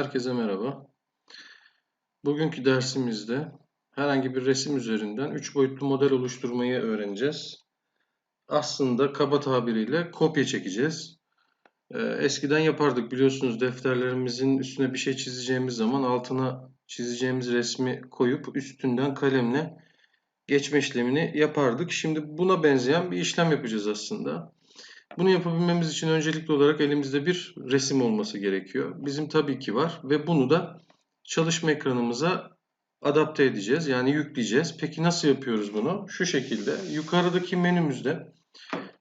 Herkese merhaba. Bugünkü dersimizde herhangi bir resim üzerinden 3 boyutlu model oluşturmayı öğreneceğiz. Aslında kaba tabiriyle kopya çekeceğiz. Ee, eskiden yapardık biliyorsunuz defterlerimizin üstüne bir şey çizeceğimiz zaman altına çizeceğimiz resmi koyup üstünden kalemle geçme işlemini yapardık. Şimdi buna benzeyen bir işlem yapacağız aslında. Bunu yapabilmemiz için öncelikli olarak elimizde bir resim olması gerekiyor. Bizim tabii ki var ve bunu da çalışma ekranımıza adapte edeceğiz. Yani yükleyeceğiz. Peki nasıl yapıyoruz bunu? Şu şekilde. Yukarıdaki menümüzde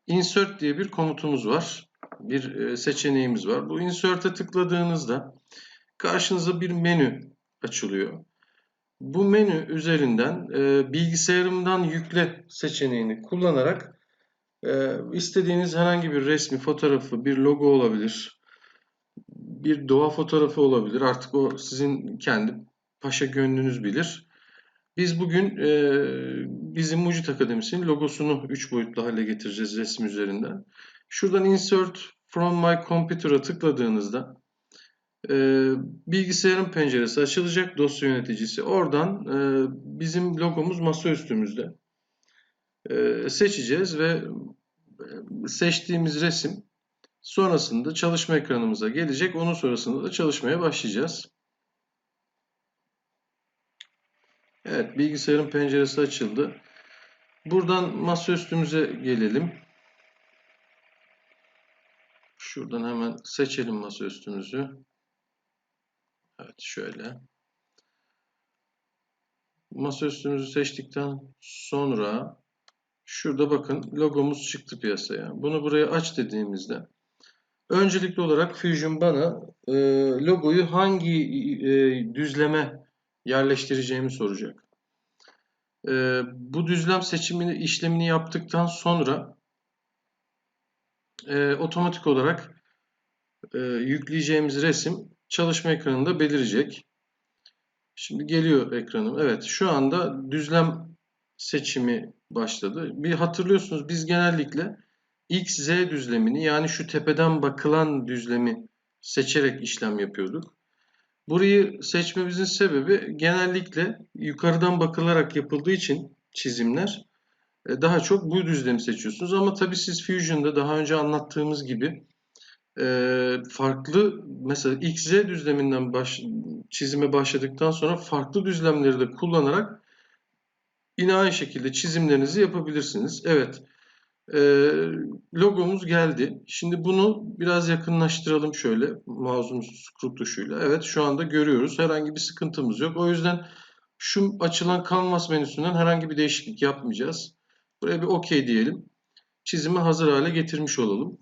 insert diye bir komutumuz var. Bir e, seçeneğimiz var. Bu insert'e tıkladığınızda karşınıza bir menü açılıyor. Bu menü üzerinden e, bilgisayarımdan yükle seçeneğini kullanarak ee, istediğiniz herhangi bir resmi, fotoğrafı, bir logo olabilir. Bir doğa fotoğrafı olabilir. Artık o sizin kendi paşa gönlünüz bilir. Biz bugün e, bizim Mucit Akademisi'nin logosunu 3 boyutlu hale getireceğiz resim üzerinden. Şuradan Insert from my computer'a tıkladığınızda e, bilgisayarın penceresi açılacak dosya yöneticisi. Oradan e, bizim logomuz masa üstümüzde. E, seçeceğiz ve e, seçtiğimiz resim sonrasında çalışma ekranımıza gelecek. Onun sonrasında da çalışmaya başlayacağız. Evet bilgisayarın penceresi açıldı. Buradan masaüstümüze gelelim. Şuradan hemen seçelim masaüstümüzü. Evet şöyle. Masaüstümüzü seçtikten sonra Şurada bakın logomuz çıktı piyasaya. Bunu buraya aç dediğimizde öncelikli olarak Fusion bana e, logoyu hangi e, düzleme yerleştireceğimi soracak. E, bu düzlem seçimini işlemini yaptıktan sonra e, otomatik olarak e, yükleyeceğimiz resim çalışma ekranında belirecek. Şimdi geliyor ekranım. Evet şu anda düzlem seçimi başladı. Bir hatırlıyorsunuz biz genellikle X, Z düzlemini yani şu tepeden bakılan düzlemi seçerek işlem yapıyorduk. Burayı seçmemizin sebebi genellikle yukarıdan bakılarak yapıldığı için çizimler e, daha çok bu düzlemi seçiyorsunuz. Ama tabii siz Fusion'da daha önce anlattığımız gibi e, farklı mesela X, Z düzleminden baş, çizime başladıktan sonra farklı düzlemleri de kullanarak Yine aynı şekilde çizimlerinizi yapabilirsiniz. Evet. E, logomuz geldi. Şimdi bunu biraz yakınlaştıralım şöyle. Mouse'un scroll tuşuyla. Evet şu anda görüyoruz. Herhangi bir sıkıntımız yok. O yüzden şu açılan Canvas menüsünden herhangi bir değişiklik yapmayacağız. Buraya bir OK diyelim. Çizimi hazır hale getirmiş olalım.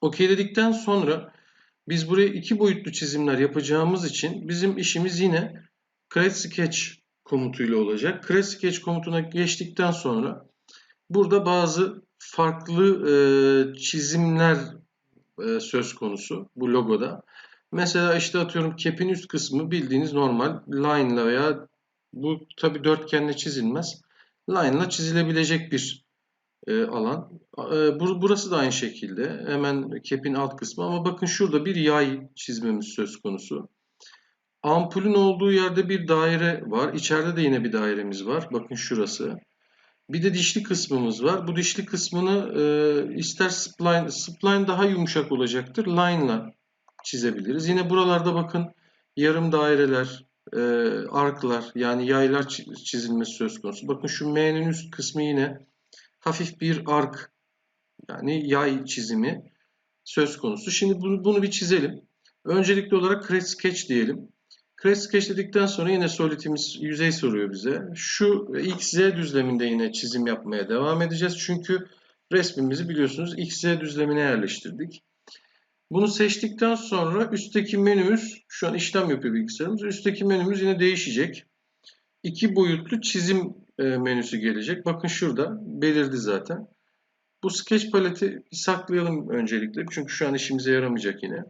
OK dedikten sonra biz buraya iki boyutlu çizimler yapacağımız için bizim işimiz yine Create Sketch komutuyla olacak. Create Sketch komutuna geçtikten sonra burada bazı farklı e, çizimler e, söz konusu bu logoda. Mesela işte atıyorum cap'in üst kısmı bildiğiniz normal line ile veya bu tabi dörtgenle çizilmez. Line ile çizilebilecek bir e, alan. E, burası da aynı şekilde. Hemen cap'in alt kısmı ama bakın şurada bir yay çizmemiz söz konusu. Ampulün olduğu yerde bir daire var. İçeride de yine bir dairemiz var. Bakın şurası. Bir de dişli kısmımız var. Bu dişli kısmını e, ister spline, spline daha yumuşak olacaktır. Line ile çizebiliriz. Yine buralarda bakın yarım daireler, e, arklar yani yaylar çizilmesi söz konusu. Bakın şu M'nin üst kısmı yine hafif bir ark yani yay çizimi söz konusu. Şimdi bunu, bunu bir çizelim. Öncelikli olarak Create Sketch diyelim. Crash Sketch dedikten sonra yine Solid'imiz yüzey soruyor bize. Şu XZ düzleminde yine çizim yapmaya devam edeceğiz. Çünkü resmimizi biliyorsunuz XZ düzlemine yerleştirdik. Bunu seçtikten sonra üstteki menümüz, şu an işlem yapıyor bilgisayarımız. Üstteki menümüz yine değişecek. İki boyutlu çizim e, menüsü gelecek. Bakın şurada belirdi zaten. Bu sketch paleti saklayalım öncelikle. Çünkü şu an işimize yaramayacak yine.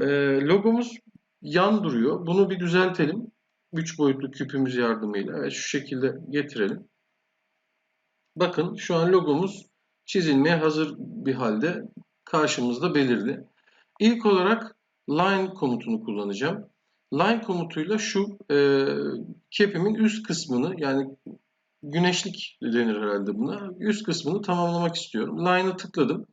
E, logomuz yan duruyor. Bunu bir düzeltelim. 3 boyutlu küpümüz yardımıyla. Evet şu şekilde getirelim. Bakın şu an logomuz çizilmeye hazır bir halde karşımızda belirdi. İlk olarak line komutunu kullanacağım. Line komutuyla şu e, kepimin üst kısmını yani güneşlik denir herhalde buna. Üst kısmını tamamlamak istiyorum. Line'a tıkladım.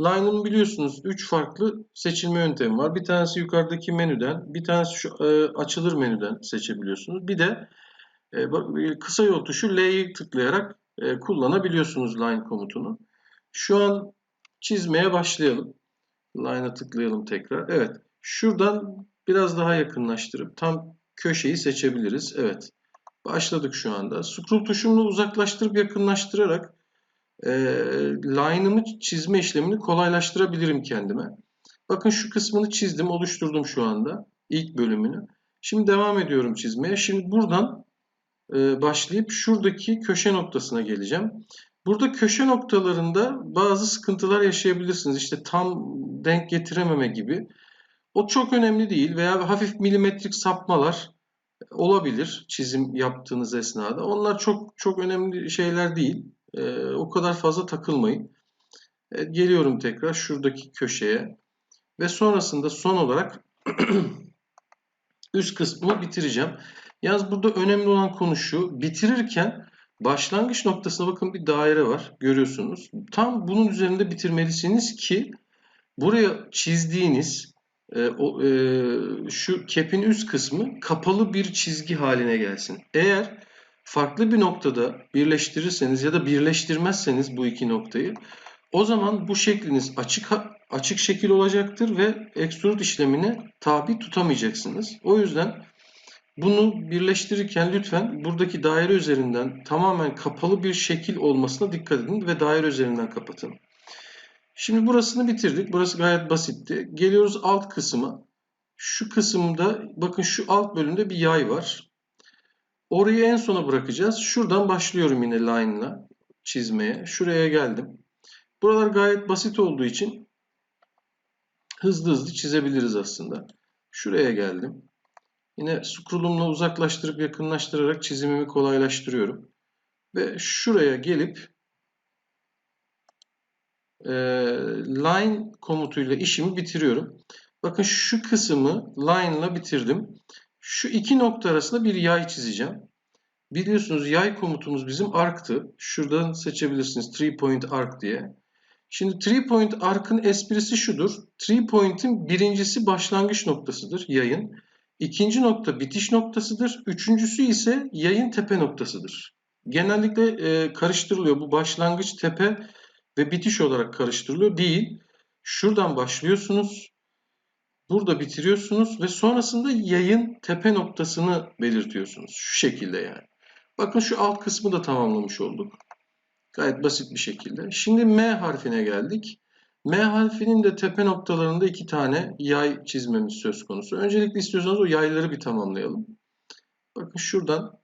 Line'ın biliyorsunuz 3 farklı seçilme yöntemi var. Bir tanesi yukarıdaki menüden, bir tanesi şu e, açılır menüden seçebiliyorsunuz. Bir de e, e, kısa yol tuşu L'yi tıklayarak e, kullanabiliyorsunuz line komutunu. Şu an çizmeye başlayalım. Line'a tıklayalım tekrar. Evet. Şuradan biraz daha yakınlaştırıp tam köşeyi seçebiliriz. Evet. Başladık şu anda. Scroll tuşumla uzaklaştırıp yakınlaştırarak e, line'ımı çizme işlemini kolaylaştırabilirim kendime. Bakın şu kısmını çizdim, oluşturdum şu anda. ilk bölümünü. Şimdi devam ediyorum çizmeye. Şimdi buradan e, başlayıp şuradaki köşe noktasına geleceğim. Burada köşe noktalarında bazı sıkıntılar yaşayabilirsiniz. İşte tam denk getirememe gibi. O çok önemli değil veya hafif milimetrik sapmalar olabilir çizim yaptığınız esnada. Onlar çok çok önemli şeyler değil. Ee, o kadar fazla takılmayın. Evet, geliyorum tekrar şuradaki köşeye ve sonrasında son olarak üst kısmı bitireceğim. Yalnız burada önemli olan konu şu. Bitirirken başlangıç noktasına bakın bir daire var. Görüyorsunuz. Tam bunun üzerinde bitirmelisiniz ki buraya çizdiğiniz e, o, e, şu kepin üst kısmı kapalı bir çizgi haline gelsin. Eğer farklı bir noktada birleştirirseniz ya da birleştirmezseniz bu iki noktayı o zaman bu şekliniz açık açık şekil olacaktır ve extrude işlemine tabi tutamayacaksınız. O yüzden bunu birleştirirken lütfen buradaki daire üzerinden tamamen kapalı bir şekil olmasına dikkat edin ve daire üzerinden kapatın. Şimdi burasını bitirdik. Burası gayet basitti. Geliyoruz alt kısma. Şu kısımda bakın şu alt bölümde bir yay var. Orayı en sona bırakacağız. Şuradan başlıyorum yine line'la çizmeye. Şuraya geldim. Buralar gayet basit olduğu için hızlı hızlı çizebiliriz aslında. Şuraya geldim. Yine scroll'umla uzaklaştırıp yakınlaştırarak çizimimi kolaylaştırıyorum. Ve şuraya gelip e, line komutuyla işimi bitiriyorum. Bakın şu kısmı line ile bitirdim. Şu iki nokta arasında bir yay çizeceğim. Biliyorsunuz yay komutumuz bizim arc'tı. Şuradan seçebilirsiniz three point arc diye. Şimdi three point arc'ın esprisi şudur. Three point'in birincisi başlangıç noktasıdır yayın. İkinci nokta bitiş noktasıdır. Üçüncüsü ise yayın tepe noktasıdır. Genellikle e, karıştırılıyor. Bu başlangıç tepe ve bitiş olarak karıştırılıyor. Değil. Şuradan başlıyorsunuz. Burada bitiriyorsunuz ve sonrasında yayın tepe noktasını belirtiyorsunuz. Şu şekilde yani. Bakın şu alt kısmı da tamamlamış olduk. Gayet basit bir şekilde. Şimdi M harfine geldik. M harfinin de tepe noktalarında iki tane yay çizmemiz söz konusu. Öncelikle istiyorsanız o yayları bir tamamlayalım. Bakın şuradan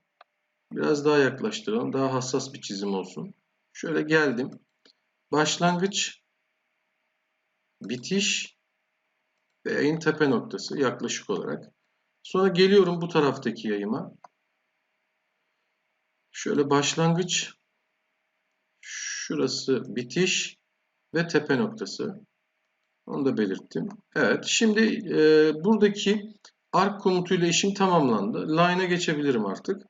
biraz daha yaklaştıralım. Daha hassas bir çizim olsun. Şöyle geldim. Başlangıç, bitiş ve yayın tepe noktası yaklaşık olarak. Sonra geliyorum bu taraftaki yayıma. Şöyle başlangıç, şurası bitiş ve tepe noktası. Onu da belirttim. Evet, şimdi e, buradaki arc komutuyla işim tamamlandı. Line'a geçebilirim artık.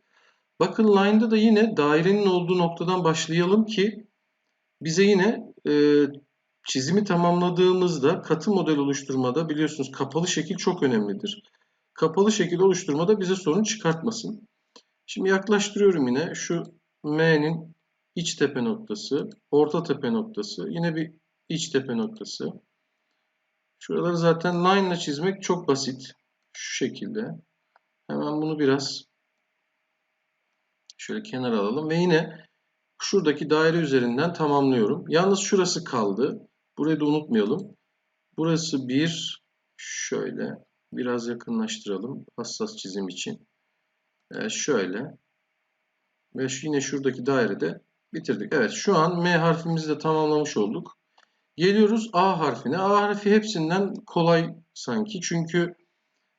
Bakın line'da da yine dairenin olduğu noktadan başlayalım ki bize yine e, çizimi tamamladığımızda katı model oluşturmada biliyorsunuz kapalı şekil çok önemlidir. Kapalı şekil oluşturmada bize sorun çıkartmasın. Şimdi yaklaştırıyorum yine şu M'nin iç tepe noktası, orta tepe noktası, yine bir iç tepe noktası. Şuraları zaten line ile çizmek çok basit. Şu şekilde. Hemen bunu biraz şöyle kenara alalım ve yine şuradaki daire üzerinden tamamlıyorum. Yalnız şurası kaldı. Burayı da unutmayalım. Burası bir şöyle biraz yakınlaştıralım hassas çizim için. Evet, şöyle ve yine şuradaki dairede bitirdik. Evet şu an M harfimizi de tamamlamış olduk. Geliyoruz A harfine. A harfi hepsinden kolay sanki. Çünkü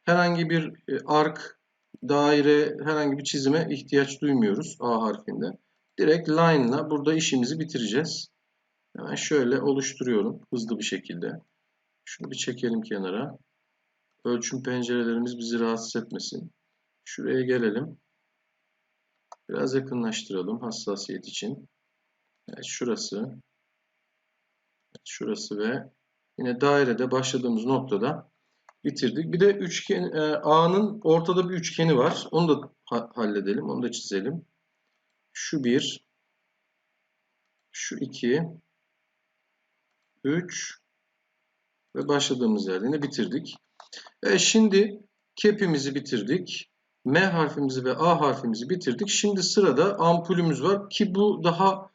herhangi bir e, ark, daire, herhangi bir çizime ihtiyaç duymuyoruz A harfinde. Direkt line ile burada işimizi bitireceğiz. Hemen şöyle oluşturuyorum hızlı bir şekilde. Şunu bir çekelim kenara. ölçüm pencerelerimiz bizi rahatsız etmesin. Şuraya gelelim. Biraz yakınlaştıralım hassasiyet için. Evet, şurası. Evet, şurası ve yine dairede başladığımız noktada bitirdik. Bir de üçgen e, A'nın ortada bir üçgeni var. Onu da ha halledelim. Onu da çizelim. Şu bir, şu iki, üç ve başladığımız yerde yine bitirdik. E şimdi kepimizi bitirdik. M harfimizi ve A harfimizi bitirdik. Şimdi sırada ampulümüz var ki bu daha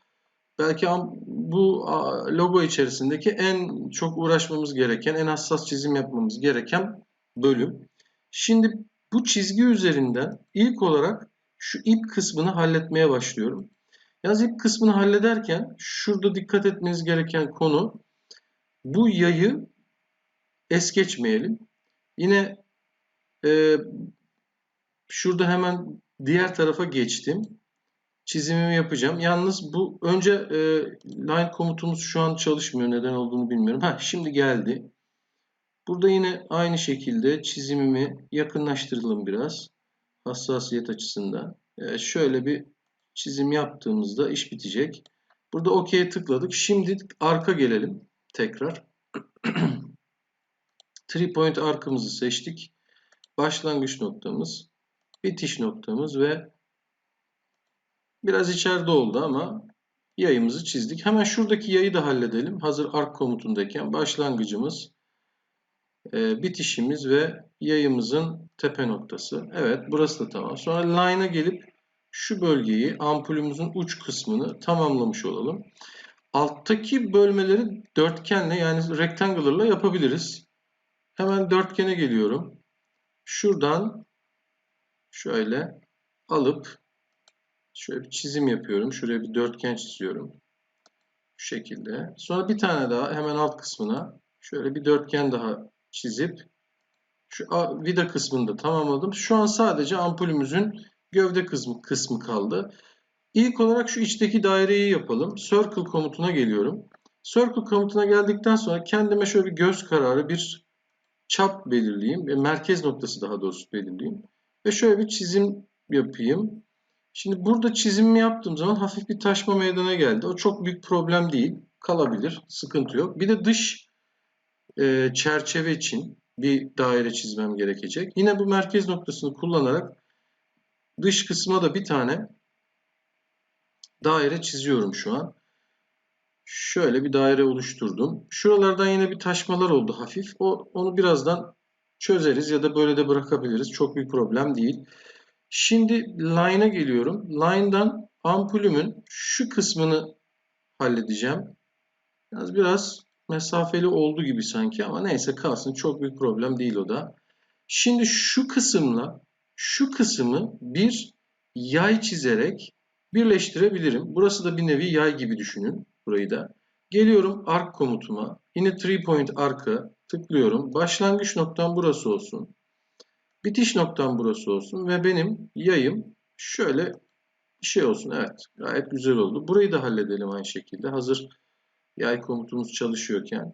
belki bu logo içerisindeki en çok uğraşmamız gereken, en hassas çizim yapmamız gereken bölüm. Şimdi bu çizgi üzerinden ilk olarak şu ip kısmını halletmeye başlıyorum. Yalnız ip kısmını hallederken şurada dikkat etmeniz gereken konu bu yayı es geçmeyelim. Yine e, şurada hemen diğer tarafa geçtim. Çizimimi yapacağım. Yalnız bu önce e, line komutumuz şu an çalışmıyor. Neden olduğunu bilmiyorum. Ha şimdi geldi. Burada yine aynı şekilde çizimimi yakınlaştıralım biraz. Hassasiyet açısından. Evet, şöyle bir çizim yaptığımızda iş bitecek. Burada OK'ye tıkladık. Şimdi arka gelelim tekrar. Three point arkamızı seçtik. Başlangıç noktamız, bitiş noktamız ve biraz içeride oldu ama yayımızı çizdik. Hemen şuradaki yayı da halledelim. Hazır ark komutundayken başlangıcımız, e, bitişimiz ve yayımızın tepe noktası. Evet burası da tamam. Sonra line'a gelip şu bölgeyi ampulümüzün uç kısmını tamamlamış olalım. Alttaki bölmeleri dörtgenle yani rectangle'la yapabiliriz. Hemen dörtgene geliyorum. Şuradan şöyle alıp şöyle bir çizim yapıyorum. Şuraya bir dörtgen çiziyorum. Şu şekilde. Sonra bir tane daha hemen alt kısmına şöyle bir dörtgen daha çizip şu vida kısmını da tamamladım. Şu an sadece ampulümüzün gövde kısmı, kısmı kaldı. İlk olarak şu içteki daireyi yapalım. Circle komutuna geliyorum. Circle komutuna geldikten sonra kendime şöyle bir göz kararı bir çap belirleyeyim. Ve merkez noktası daha doğrusu belirleyeyim. Ve şöyle bir çizim yapayım. Şimdi burada çizimimi yaptığım zaman hafif bir taşma meydana geldi. O çok büyük problem değil. Kalabilir. Sıkıntı yok. Bir de dış e, çerçeve için bir daire çizmem gerekecek. Yine bu merkez noktasını kullanarak dış kısma da bir tane daire çiziyorum şu an. Şöyle bir daire oluşturdum. Şuralardan yine bir taşmalar oldu hafif. O, onu birazdan çözeriz ya da böyle de bırakabiliriz. Çok bir problem değil. Şimdi line'a geliyorum. Line'dan ampulümün şu kısmını halledeceğim. Biraz biraz mesafeli oldu gibi sanki ama neyse kalsın. Çok büyük problem değil o da. Şimdi şu kısımla şu kısmı bir yay çizerek birleştirebilirim. Burası da bir nevi yay gibi düşünün burayı da. Geliyorum arc komutuma. Yine three point arc'a tıklıyorum. Başlangıç noktam burası olsun. Bitiş noktam burası olsun ve benim yayım şöyle şey olsun. Evet gayet güzel oldu. Burayı da halledelim aynı şekilde. Hazır yay komutumuz çalışıyorken.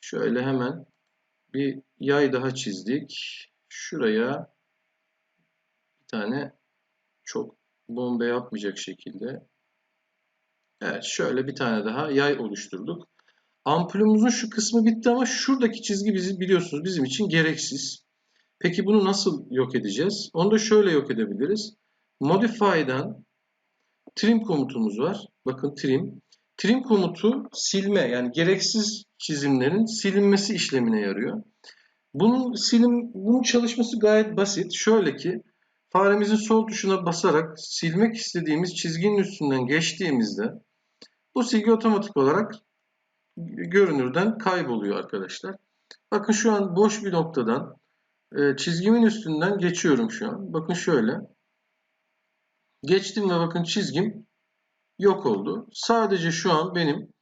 Şöyle hemen bir yay daha çizdik. Şuraya bir tane çok bombe yapmayacak şekilde. Evet şöyle bir tane daha yay oluşturduk. Ampulümüzün şu kısmı bitti ama şuradaki çizgi bizi biliyorsunuz bizim için gereksiz. Peki bunu nasıl yok edeceğiz? Onu da şöyle yok edebiliriz. Modify'dan trim komutumuz var. Bakın trim. Trim komutu silme yani gereksiz çizimlerin silinmesi işlemine yarıyor. Bunun silim bunun çalışması gayet basit. Şöyle ki faremizin sol tuşuna basarak silmek istediğimiz çizginin üstünden geçtiğimizde bu silgi otomatik olarak görünürden kayboluyor arkadaşlar. Bakın şu an boş bir noktadan e, çizgimin üstünden geçiyorum şu an. Bakın şöyle. Geçtim ve bakın çizgim yok oldu. Sadece şu an benim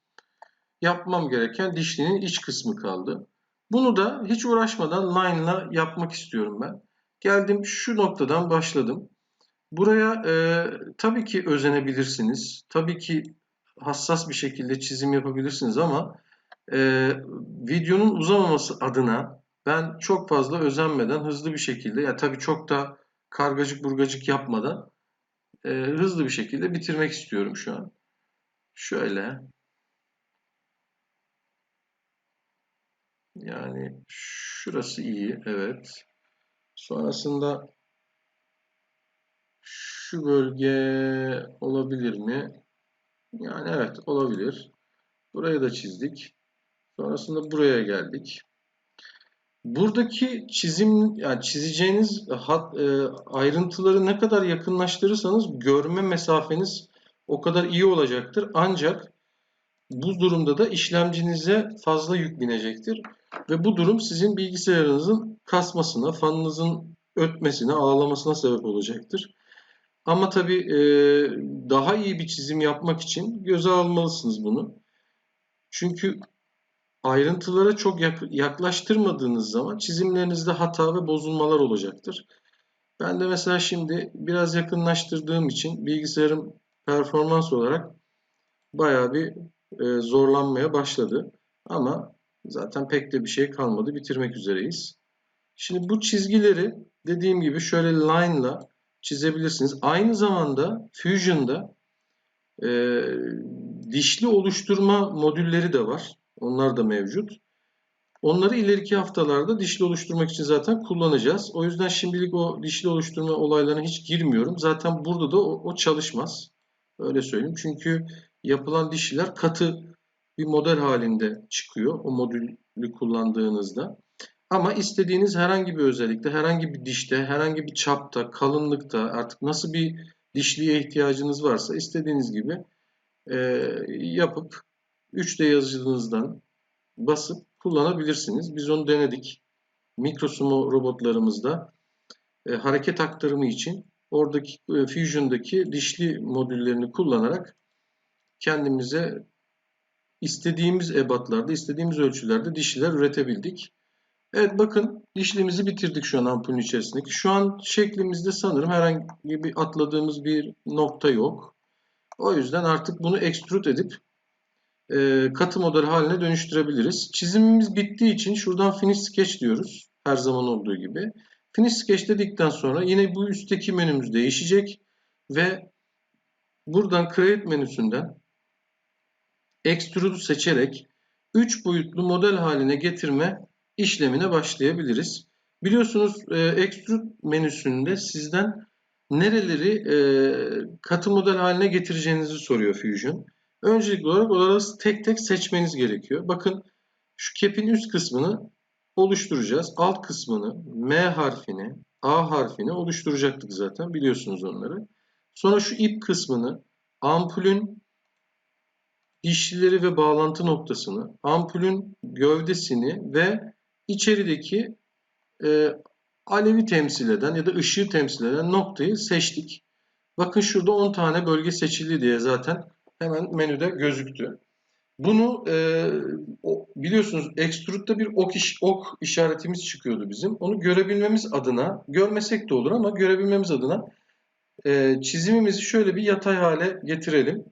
yapmam gereken dişlinin iç kısmı kaldı. Bunu da hiç uğraşmadan line'la yapmak istiyorum ben. Geldim şu noktadan başladım. Buraya e, tabii ki özenebilirsiniz. Tabii ki hassas bir şekilde çizim yapabilirsiniz ama e, videonun uzamaması adına Ben çok fazla özenmeden hızlı bir şekilde ya tabii çok da kargacık burgacık yapmadan e, hızlı bir şekilde bitirmek istiyorum şu an. Şöyle yani şurası iyi evet. Sonrasında şu bölge olabilir mi? Yani evet olabilir. Burayı da çizdik. Sonrasında buraya geldik. Buradaki çizim yani çizeceğiniz hat, e, ayrıntıları ne kadar yakınlaştırırsanız görme mesafeniz o kadar iyi olacaktır. Ancak bu durumda da işlemcinize fazla yük binecektir ve bu durum sizin bilgisayarınızın kasmasına, fanınızın ötmesine, ağlamasına sebep olacaktır. Ama tabii e, daha iyi bir çizim yapmak için göze almalısınız bunu. Çünkü ayrıntılara çok yaklaştırmadığınız zaman çizimlerinizde hata ve bozulmalar olacaktır. Ben de mesela şimdi biraz yakınlaştırdığım için bilgisayarım performans olarak bayağı bir e, zorlanmaya başladı. Ama zaten pek de bir şey kalmadı. Bitirmek üzereyiz. Şimdi bu çizgileri dediğim gibi şöyle line'la çizebilirsiniz. Aynı zamanda Fusion'da e, dişli oluşturma modülleri de var. Onlar da mevcut. Onları ileriki haftalarda dişli oluşturmak için zaten kullanacağız. O yüzden şimdilik o dişli oluşturma olaylarına hiç girmiyorum. Zaten burada da o, o çalışmaz. Öyle söyleyeyim. Çünkü yapılan dişliler katı bir model halinde çıkıyor o modülü kullandığınızda. Ama istediğiniz herhangi bir özellikte, herhangi bir dişte, herhangi bir çapta, kalınlıkta artık nasıl bir dişliğe ihtiyacınız varsa istediğiniz gibi e, yapıp 3D yazıcınızdan basıp kullanabilirsiniz. Biz onu denedik. Mikrosumo robotlarımızda e, hareket aktarımı için oradaki e, Fusion'daki dişli modüllerini kullanarak kendimize istediğimiz ebatlarda, istediğimiz ölçülerde dişliler üretebildik. Evet bakın dişlimizi bitirdik şu an ampulün içerisindeki. Şu an şeklimizde sanırım herhangi bir atladığımız bir nokta yok. O yüzden artık bunu extrude edip e, katı model haline dönüştürebiliriz. Çizimimiz bittiği için şuradan finish sketch diyoruz. Her zaman olduğu gibi. Finish sketch dedikten sonra yine bu üstteki menümüz değişecek ve buradan create menüsünden extrude seçerek 3 boyutlu model haline getirme işlemine başlayabiliriz. Biliyorsunuz e, extrude menüsünde sizden nereleri e, katı model haline getireceğinizi soruyor Fusion. Öncelikli olarak onları tek tek seçmeniz gerekiyor. Bakın şu kepin üst kısmını oluşturacağız. Alt kısmını M harfini, A harfini oluşturacaktık zaten biliyorsunuz onları. Sonra şu ip kısmını ampulün dişlileri ve bağlantı noktasını, ampulün gövdesini ve içerideki e, alevi temsil eden ya da ışığı temsil eden noktayı seçtik. Bakın şurada 10 tane bölge seçildi diye zaten hemen menüde gözüktü. Bunu e, biliyorsunuz extrude'da bir ok, iş, ok işaretimiz çıkıyordu bizim. Onu görebilmemiz adına, görmesek de olur ama görebilmemiz adına e, çizimimizi şöyle bir yatay hale getirelim.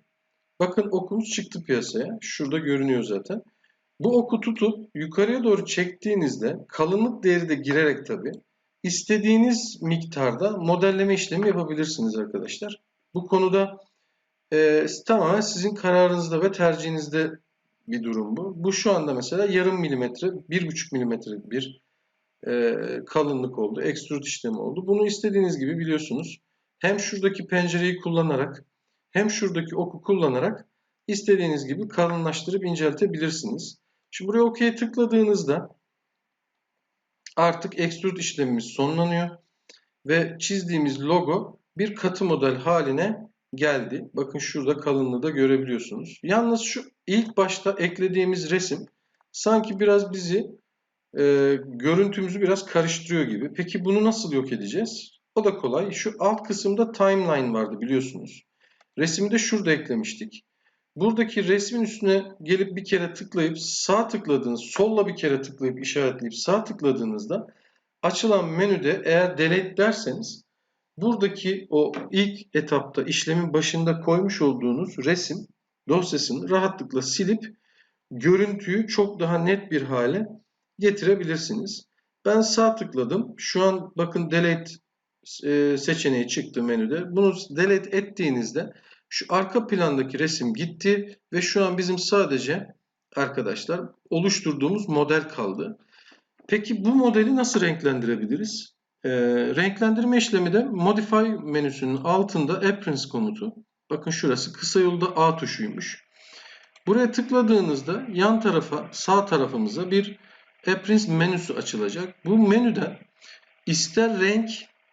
Bakın okumuz çıktı piyasaya. Şurada görünüyor zaten. Bu oku tutup yukarıya doğru çektiğinizde kalınlık değeri de girerek tabi istediğiniz miktarda modelleme işlemi yapabilirsiniz arkadaşlar. Bu konuda e, tamamen sizin kararınızda ve tercihinizde bir durum bu. Bu şu anda mesela yarım milimetre, bir buçuk milimetre bir e, kalınlık oldu. Extrude işlemi oldu. Bunu istediğiniz gibi biliyorsunuz. Hem şuradaki pencereyi kullanarak hem şuradaki oku kullanarak istediğiniz gibi kalınlaştırıp inceltebilirsiniz. Şimdi buraya OK'ye tıkladığınızda artık extrude işlemimiz sonlanıyor ve çizdiğimiz logo bir katı model haline geldi. Bakın şurada kalınlığı da görebiliyorsunuz. Yalnız şu ilk başta eklediğimiz resim sanki biraz bizi e, görüntümüzü biraz karıştırıyor gibi. Peki bunu nasıl yok edeceğiz? O da kolay. Şu alt kısımda timeline vardı biliyorsunuz. Resmi de şurada eklemiştik. Buradaki resmin üstüne gelip bir kere tıklayıp sağ tıkladığınız, solla bir kere tıklayıp işaretleyip sağ tıkladığınızda açılan menüde eğer delete derseniz buradaki o ilk etapta işlemin başında koymuş olduğunuz resim dosyasını rahatlıkla silip görüntüyü çok daha net bir hale getirebilirsiniz. Ben sağ tıkladım. Şu an bakın delete e, seçeneği çıktı menüde. Bunu delete ettiğinizde şu arka plandaki resim gitti ve şu an bizim sadece arkadaşlar oluşturduğumuz model kaldı. Peki bu modeli nasıl renklendirebiliriz? E, renklendirme işlemi de Modify menüsünün altında Appearance komutu. Bakın şurası kısa yolda A tuşuymuş. Buraya tıkladığınızda yan tarafa sağ tarafımıza bir Appearance menüsü açılacak. Bu menüden ister renk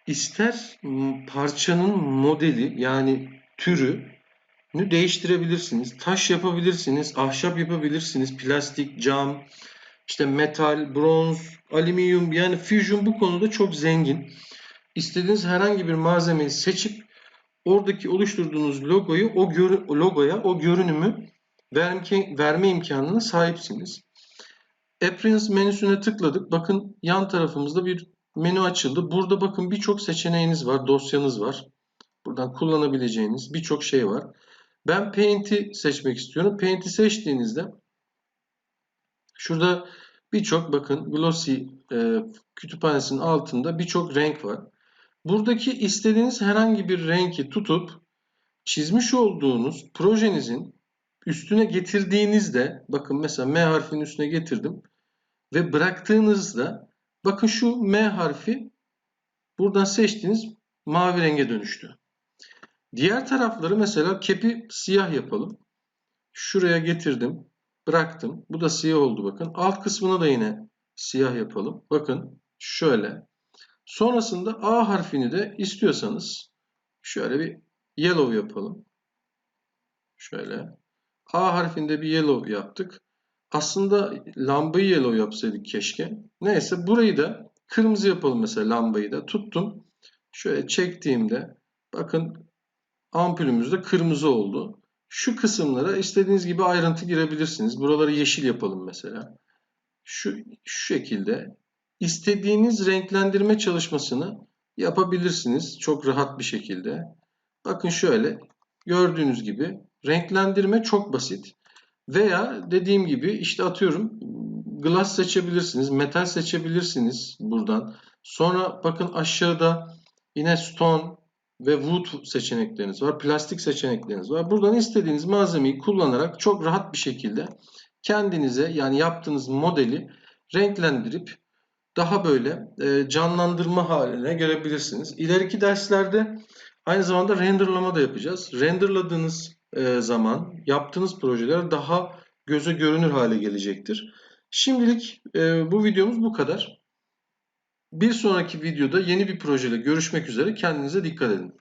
ister parçanın modeli yani türü değiştirebilirsiniz. Taş yapabilirsiniz, ahşap yapabilirsiniz, plastik, cam, işte metal, bronz, alüminyum yani Fusion bu konuda çok zengin. İstediğiniz herhangi bir malzemeyi seçip oradaki oluşturduğunuz logoyu o görü, logoya o görünümü verme, verme imkanına sahipsiniz. Appearance menüsüne tıkladık. Bakın yan tarafımızda bir menü açıldı. Burada bakın birçok seçeneğiniz var, dosyanız var. Buradan kullanabileceğiniz birçok şey var. Ben Paint'i seçmek istiyorum. Paint'i seçtiğinizde şurada birçok bakın Glossy e, kütüphanesinin altında birçok renk var. Buradaki istediğiniz herhangi bir renki tutup çizmiş olduğunuz projenizin üstüne getirdiğinizde bakın mesela M harfinin üstüne getirdim ve bıraktığınızda bakın şu M harfi buradan seçtiğiniz mavi renge dönüştü. Diğer tarafları mesela kepi siyah yapalım. Şuraya getirdim. Bıraktım. Bu da siyah oldu bakın. Alt kısmına da yine siyah yapalım. Bakın şöyle. Sonrasında A harfini de istiyorsanız şöyle bir yellow yapalım. Şöyle. A harfinde bir yellow yaptık. Aslında lambayı yellow yapsaydık keşke. Neyse burayı da kırmızı yapalım mesela lambayı da. Tuttum. Şöyle çektiğimde bakın ampulümüz de kırmızı oldu. Şu kısımlara istediğiniz gibi ayrıntı girebilirsiniz. Buraları yeşil yapalım mesela. Şu, şu şekilde istediğiniz renklendirme çalışmasını yapabilirsiniz. Çok rahat bir şekilde. Bakın şöyle gördüğünüz gibi renklendirme çok basit. Veya dediğim gibi işte atıyorum glass seçebilirsiniz, metal seçebilirsiniz buradan. Sonra bakın aşağıda yine stone ve wood seçenekleriniz var. Plastik seçenekleriniz var. Buradan istediğiniz malzemeyi kullanarak çok rahat bir şekilde kendinize yani yaptığınız modeli renklendirip daha böyle e, canlandırma haline gelebilirsiniz. İleriki derslerde aynı zamanda renderlama da yapacağız. Renderladığınız e, zaman yaptığınız projeler daha göze görünür hale gelecektir. Şimdilik e, bu videomuz bu kadar. Bir sonraki videoda yeni bir projeyle görüşmek üzere. Kendinize dikkat edin.